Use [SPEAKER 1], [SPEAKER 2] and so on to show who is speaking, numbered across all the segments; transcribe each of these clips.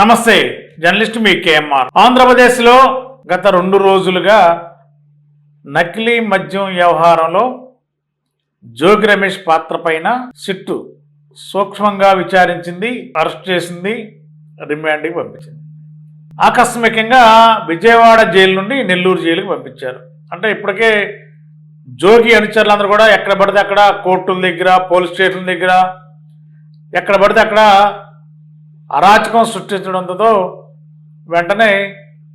[SPEAKER 1] నమస్తే జర్నలిస్ట్ మీ కేఎంఆర్. ఆంధ్రప్రదేశ్లో గత రెండు రోజులుగా నకిలీ మద్యం వ్యవహారంలో జోగి రమేష్ పాత్ర పైన సిట్టు సూక్ష్మంగా విచారించింది అరెస్ట్ చేసింది రిమాండ్కి పంపించింది. ఆకస్మికంగా విజయవాడ జైలు నుండి నెల్లూరు జైలుకి పంపించారు. అంటే ఇప్పటికే జోగి అనుచరులందరూ కూడా ఎక్కడ పడితే అక్కడ కోర్టుల దగ్గర పోలీస్ స్టేషన్ల దగ్గర ఎక్కడ పడితే అక్కడ అరాచకం సృష్టించడంతో వెంటనే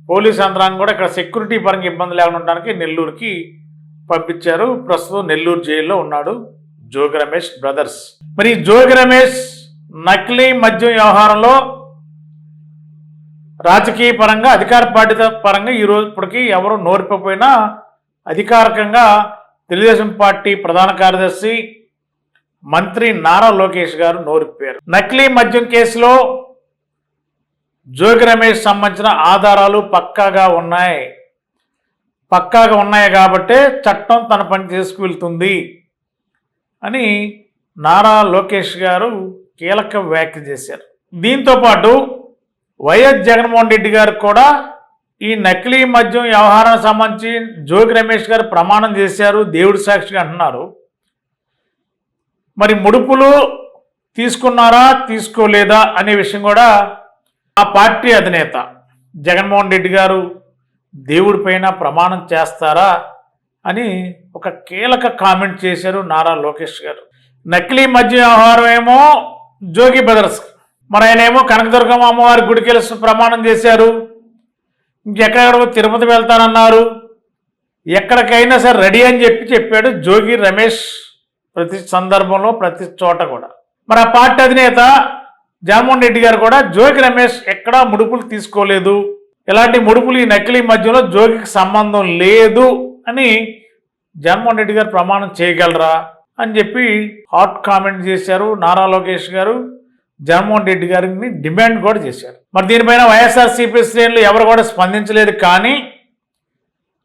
[SPEAKER 1] పోలీస్ యంత్రాంగం కూడా ఇక్కడ సెక్యూరిటీ పరంగా ఇబ్బంది లేకుండా ఉండడానికి నెల్లూరుకి పంపించారు. ప్రస్తుతం నెల్లూరు జైల్లో ఉన్నాడు జోగి రమేష్ బ్రదర్స్. మరి జోగి రమేష్ నకిలీ మద్యం వ్యవహారంలో రాజకీయ పరంగా అధికార పార్టీ పరంగా ఈ రోజు ఇప్పటికీ ఎవరు నోరిపోయినా అధికారికంగా తెలుగుదేశం పార్టీ ప్రధాన కార్యదర్శి మంత్రి నారా లోకేష్ గారు నోరిప్పారు నకిలీ మద్యం కేసులో జోగి రమేష్ సంబంధించిన ఆధారాలు పక్కాగా ఉన్నాయి. పక్కాగా ఉన్నాయి కాబట్టే చట్టం తన పని చేసుకువెళ్తుంది అని నారా లోకేష్ గారు కీలక వ్యాఖ్య చేశారు. దీంతో పాటు వైఎస్ జగన్మోహన్ రెడ్డి గారు కూడా ఈ నకిలీ మద్యం వ్యవహారానికి సంబంధించి జోగి రమేష్ గారు ప్రమాణం చేశారు దేవుడి సాక్షిగా అంటున్నారు. మరి ముడుపులు తీసుకున్నారా తీసుకోలేదా అనే విషయం కూడా ఆ పార్టీ అధినేత జగన్మోహన్ రెడ్డి గారు దేవుడి పైన ప్రమాణం చేస్తారా అని ఒక కీలక కామెంట్ చేశారు నారా లోకేష్ గారు. నకిలీ మద్య వ్యవహారం ఏమో జోగి బ్రదర్స్. మరి ఆయనేమో కనకదుర్గమ్మ అమ్మవారి గుడికి వెళ్ళి ప్రమాణం చేశారు. ఇంకెక్కడెక్కడికో తిరుపతి వెళ్తానన్నారు. ఎక్కడికైనా సరే రెడీ అని చెప్పి చెప్పాడు జోగి రమేష్ ప్రతి సందర్భంలో ప్రతి చోట కూడా. మరి ఆ పార్టీ అధినేత జగన్మోహన్ రెడ్డి గారు కూడా జోగి రమేష్ ఎక్కడా ముడుపులు తీసుకోలేదు. ఇలాంటి ముడుపులు ఈ నకిలీ మధ్యలో జోగికి సంబంధం లేదు అని జగన్మోహన్ రెడ్డి గారు ప్రమాణం చేయగలరా అని చెప్పి హాట్ కామెంట్ చేశారు నారా లోకేష్ గారు. జగన్మోహన్ రెడ్డి గారిని డిమాండ్ కూడా చేశారు. మరి దీనిపైన వైఎస్ఆర్సీపీ శ్రేణులు ఎవరు కూడా స్పందించలేదు కానీ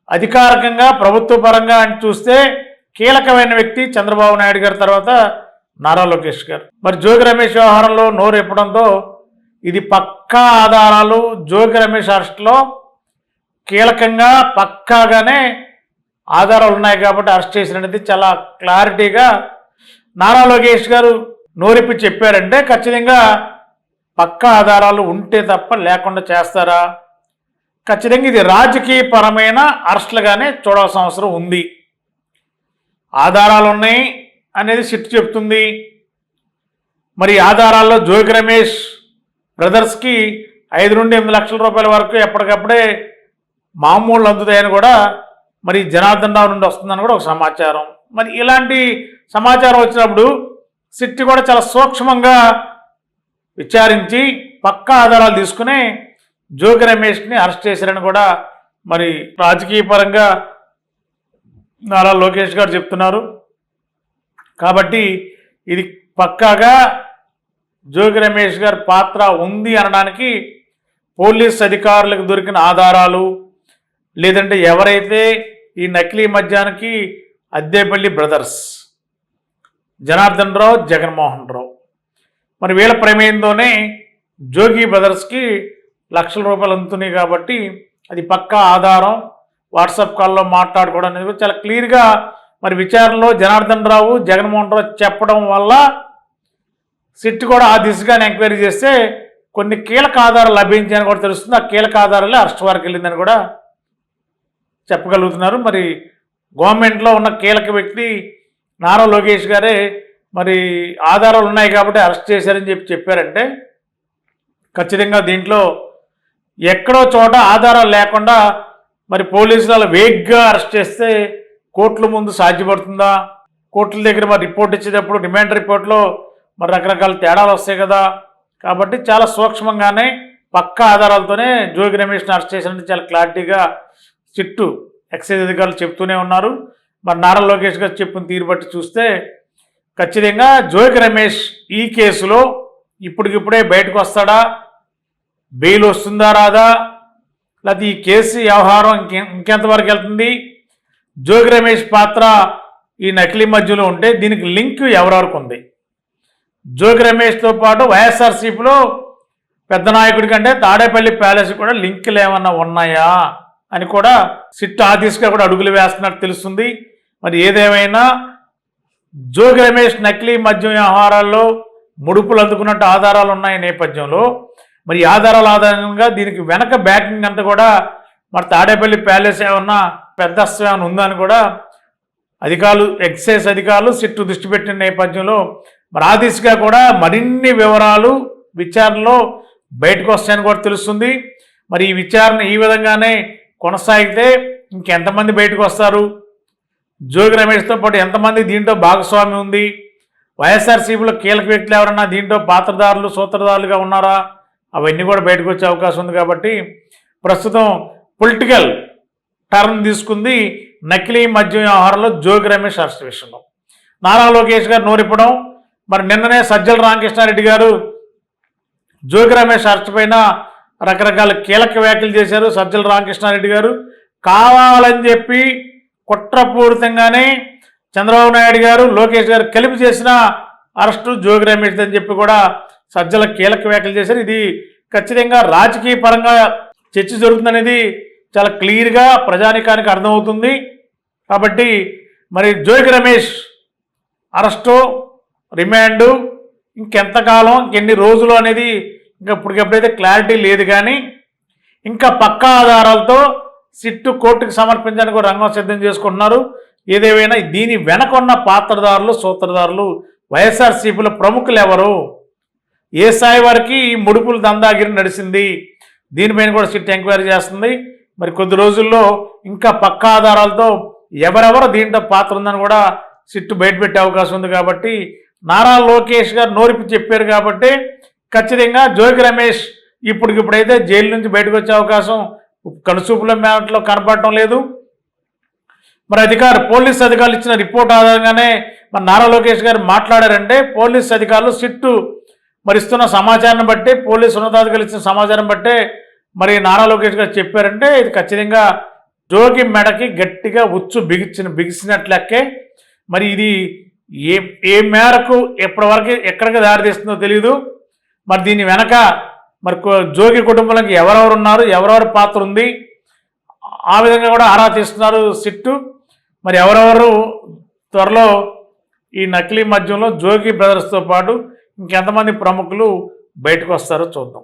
[SPEAKER 1] అధికారికంగా ప్రభుత్వ పరంగా అని చూస్తే కీలకమైన వ్యక్తి చంద్రబాబు నాయుడు గారి తర్వాత నారా లోకేష్ గారు. మరి జోగి రమేష్ వ్యవహారంలో నోరు ఎప్పడంతో ఇది పక్కా ఆధారాలు జోగి రమేష్ అరెస్ట్లో కీలకంగా పక్కాగానే ఆధారాలు ఉన్నాయి కాబట్టి అరెస్ట్ చేసినది చాలా క్లారిటీగా నారా లోకేష్ గారు నోరిప్పి చెప్పారంటే ఖచ్చితంగా పక్కా ఆధారాలు ఉంటే తప్ప లేకుండా చేస్తారా? ఖచ్చితంగా ఇది రాజకీయపరమైన అరెస్టులుగానే చూడాల్సిన అవసరం ఉంది. ఆధారాలు ఉన్నాయి అనేది సిట్ చెప్తుంది. మరి ఆధారాల్లో జోగి రమేష్ బ్రదర్స్కి ఐదు నుండి ఎనిమిది లక్షల రూపాయల వరకు ఎప్పటికప్పుడే మామూలు అందుతాయని కూడా మరి జనార్దన్ రావు నుండి వస్తుందని కూడా ఒక సమాచారం. మరి ఇలాంటి సమాచారం వచ్చినప్పుడు సిట్టి కూడా చాలా సూక్ష్మంగా విచారించి పక్కా ఆధారాలు తీసుకుని జోగి రమేష్ని అరెస్ట్ చేశారని కూడా మరి రాజకీయ పరంగా నారా లోకేష్ గారు చెప్తున్నారు. కాబట్టి ఇది పక్కాగా జోగి రమేష్ గారి పాత్ర ఉంది అనడానికి పోలీస్ అధికారులకు దొరికిన ఆధారాలు లేదంటే ఎవరైతే ఈ నకిలీ మద్యానికి అద్దేపల్లి బ్రదర్స్ జనార్దన్ రావు జగన్మోహన్ రావు మరి వీళ్ళ ప్రమేయంతోనే జోగి బ్రదర్స్కి లక్షల రూపాయలు అందుతున్నాయి కాబట్టి అది పక్కా ఆధారం. వాట్సాప్ కాల్లో మాట్లాడుకోవడం అనేది చాలా క్లియర్గా మరి విచారణలో జనార్దన్ రావు జగన్మోహన్ రావు చెప్పడం వల్ల సిట్ కూడా ఆ దిశగానే ఎంక్వైరీ చేస్తే కొన్ని కీలక ఆధారాలు లభించాయని కూడా తెలుస్తుంది. ఆ కీలక ఆధారాలే అరెస్ట్ వారికి వెళ్ళిందని కూడా చెప్పగలుగుతున్నారు. మరి గవర్నమెంట్లో ఉన్న కీలక వ్యక్తి నారా లోకేష్ గారే మరి ఆధారాలు ఉన్నాయి కాబట్టి అరెస్ట్ చేశారని చెప్పి చెప్పారంటే ఖచ్చితంగా దీంట్లో ఎక్కడో చోట ఆధారాలు లేకుండా మరి పోలీసులు అలా వేగ్గా అరెస్ట్ చేస్తే కోర్టుల ముందు సాధ్యపడుతుందా? కోర్టుల దగ్గర మరి రిపోర్ట్ ఇచ్చేటప్పుడు డిమాండ్ రిపోర్ట్లో మరి రకరకాల తేడాలు వస్తాయి కదా. కాబట్టి చాలా సూక్ష్మంగానే పక్కా ఆధారాలతోనే జోగి రమేష్ని అరెస్ట్ చేసినట్టు చాలా క్లారిటీగా చిట్టు ఎక్సైజ్ అధికారులు చెప్తూనే ఉన్నారు. మరి నారా లోకేష్ గారు చెప్పిన తీరు బట్టి చూస్తే ఖచ్చితంగా జోగి రమేష్ ఈ కేసులో ఇప్పటికిప్పుడే బయటకు వస్తాడా? బెయిల్ వస్తుందా రాదా? లేకపోతే ఈ కేసు వ్యవహారం ఇంకె ఇంకెంతవరకు వెళ్తుంది? జోగి రమేష్ పాత్ర ఈ నకిలీ మధ్యలో ఉంటే దీనికి లింక్ ఎవరెవరికి ఉంది? జోగి రమేష్తో పాటు వైఎస్ఆర్సీపీలో పెద్ద నాయకుడి కంటే తాడేపల్లి ప్యాలెస్ కూడా లింకులు ఏమన్నా ఉన్నాయా అని కూడా సిట్ ఆ దిశగా కూడా అడుగులు వేస్తున్నట్టు తెలుస్తుంది. మరి ఏదేమైనా జోగి రమేష్ నకిలీ మద్యం వ్యవహారాల్లో ముడుపులు అందుకున్నట్టు ఆధారాలు ఉన్నాయి నేపథ్యంలో. మరి ఆధారాల ఆధారంగా దీనికి వెనక బ్యాకింగ్ అంతా కూడా మరి తాడేపల్లి ప్యాలెస్ ఏమన్నా పెద్ద అస్తం ఏమైనా ఉందా అని కూడా అధికారులు ఎక్సైజ్ అధికారులు సిట్టు దృష్టి పెట్టిన నేపథ్యంలో మరి ఆ దిశగా కూడా మరిన్ని వివరాలు విచారణలో బయటకు వస్తాయని కూడా తెలుస్తుంది. మరి ఈ విచారణ ఈ విధంగానే కొనసాగితే ఇంకెంతమంది బయటకు వస్తారు? జోగి రమేష్తో పాటు ఎంతమంది దీంట్లో భాగస్వామి ఉంది? వైఎస్ఆర్సీపీలో కీలక వ్యక్తులు ఎవరన్నా దీంట్లో పాత్రదారులు సూత్రధారులుగా ఉన్నారా? అవన్నీ కూడా బయటకు వచ్చే అవకాశం ఉంది కాబట్టి ప్రస్తుతం పొలిటికల్ టర్న్ తీసుకుంది నకిలీ మద్యం వ్యవహారంలో జోగి రమేష్ అరెస్ట్ విషయంలో. నారా లోకేష్ గారు నోరిప్పడం మరి నిన్ననే సజ్జల రామకృష్ణారెడ్డి గారు జోగి రమేష్ అరెస్ట్ పైన రకరకాల కీలక వ్యాఖ్యలు చేశారు సజ్జల రామకృష్ణారెడ్డి గారు. కావాలని చెప్పి కుట్రపూరితంగానే చంద్రబాబు నాయుడు గారు లోకేష్ గారు కలిపి చేసిన అరెస్టు జోగి రమేష్ అని చెప్పి కూడా సజ్జల కీలక వ్యాఖ్యలు చేశారు. ఇది ఖచ్చితంగా రాజకీయ పరంగా చర్చ జరుగుతుందనేది చాలా క్లియర్గా ప్రజానికానికి అర్థమవుతుంది. కాబట్టి మరి జోగి రమేష్ అరెస్టు రిమాండు ఇంకెంతకాలం ఇంకెన్ని రోజులు అనేది ఇంకా ఇప్పటికెప్పుడైతే క్లారిటీ లేదు కానీ ఇంకా పక్కా ఆధారాలతో సిట్టు కోర్టుకు సమర్పించడానికి రంగం సిద్ధం చేసుకుంటున్నారు. ఏదేమైనా దీని వెనక ఉన్న పాత్రదారులు సూత్రధారులు వైఎస్ఆర్సీపీలో ప్రముఖులు ఎవరు? ఏ స్థాయి వారికి ఈ ముడుపుల దందాగిరి నడిచింది దీనిపైన కూడా సిట్ ఎంక్వైరీ చేస్తుంది. మరి కొద్ది రోజుల్లో ఇంకా పక్కా ఆధారాలతో ఎవరెవరు దీంట్లో పాత్ర ఉందని కూడా సిట్టు బయటపెట్టే అవకాశం ఉంది కాబట్టి నారా లోకేష్ గారు నోరిపి చెప్పారు కాబట్టి ఖచ్చితంగా జోగి రమేష్ ఇప్పటికిప్పుడైతే జైలు నుంచి బయటకు వచ్చే అవకాశం కనుసూపుల మేరట్లో కనపడటం లేదు. మరి అధికారు పోలీస్ అధికారులు ఇచ్చిన రిపోర్ట్ ఆధారంగానే మరి నారా లోకేష్ గారు మాట్లాడారంటే పోలీస్ అధికారులు సిట్టు మరిస్తున్న సమాచారాన్ని బట్టి పోలీస్ ఉన్నతాధికారులు ఇచ్చిన సమాచారం బట్టే మరి నారా లోకేష్ గారు చెప్పారంటే ఇది ఖచ్చితంగా జోగి మెడకి గట్టిగా ఉచ్చు బిగించిన బిగిసినట్లకే మరి ఇది ఏ ఏ మేరకు ఎప్పటివరకు ఎక్కడికి దారితీస్తుందో తెలియదు మరి దీని వెనక మరి జోగి కుటుంబంలోకి ఎవరెవరు ఉన్నారు ఎవరెవరి పాత్ర ఉంది ఆ విధంగా కూడా ఆరా తీస్తున్నారు సిట్టు. మరి ఎవరెవరు త్వరలో ఈ నకిలీ మద్యంలో జోగి బ్రదర్స్తో పాటు ఇంకెంతమంది ప్రముఖులు బయటకు వస్తారో చూద్దాం.